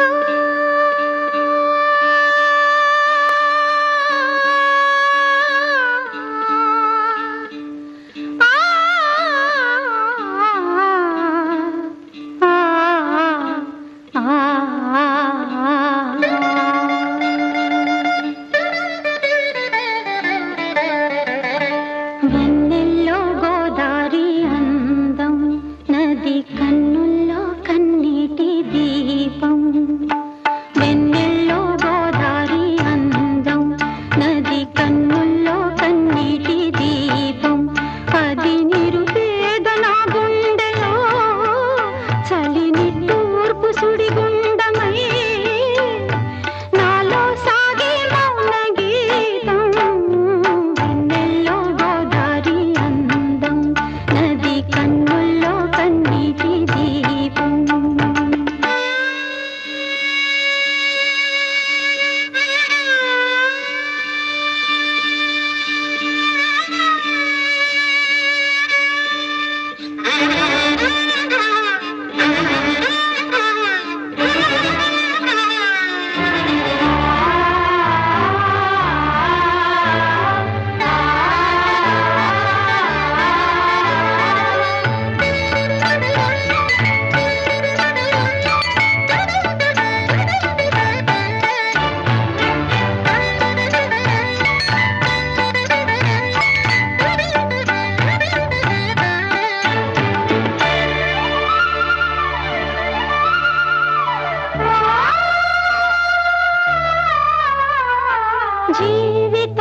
Oh. जीवित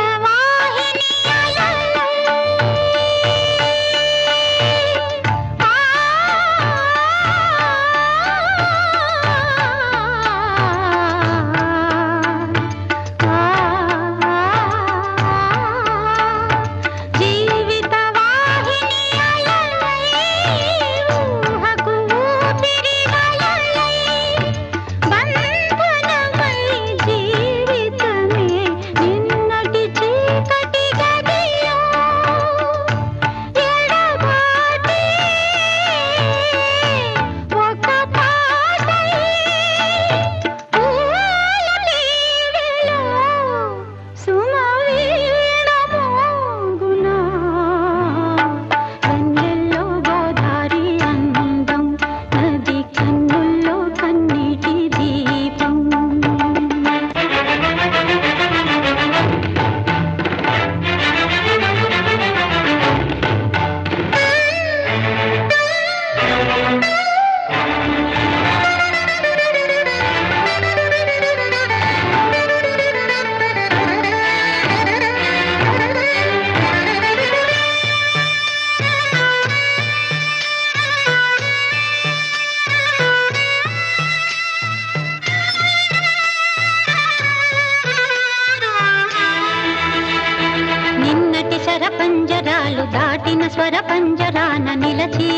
నిన్నటి పంజరాలు దాటిన స్వర పంజరాన నిలచి.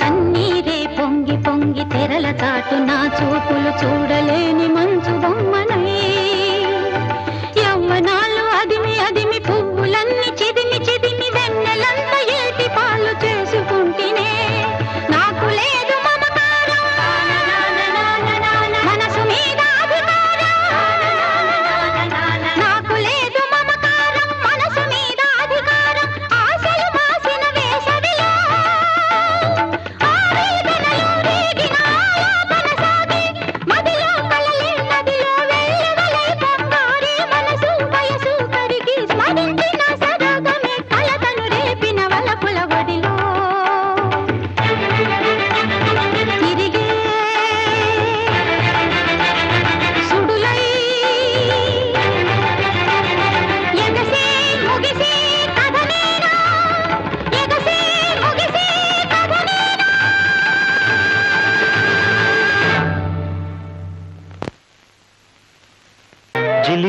కన్నీరే పొంగి పొంగి తెరల చాటు నా చూపులు చూడలేని మంచు బొమ్మనై.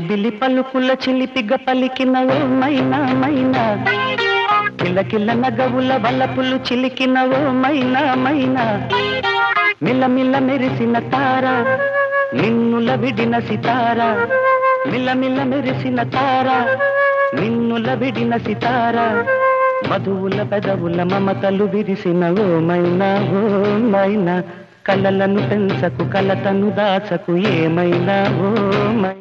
జిలిబిలి పలుకుల చిలిపిగ పలికిన ఓ మైనా మైనా. కిలకిల నగవుల వలపులు చిలికిన ఓ మైనా మైనా. మిలమిల మెరిసిన తార నిన్నుల విడిన సితార. మిలమిల మెరిసిన తార నిన్నుల విడిన సితార. మధువుల పెదవుల మమతలు విరిసిన ఓ మైనా ఓ మైనా. కలలను పెంచకు కలతను దాచకు ఏమైనా ఓ మైనా.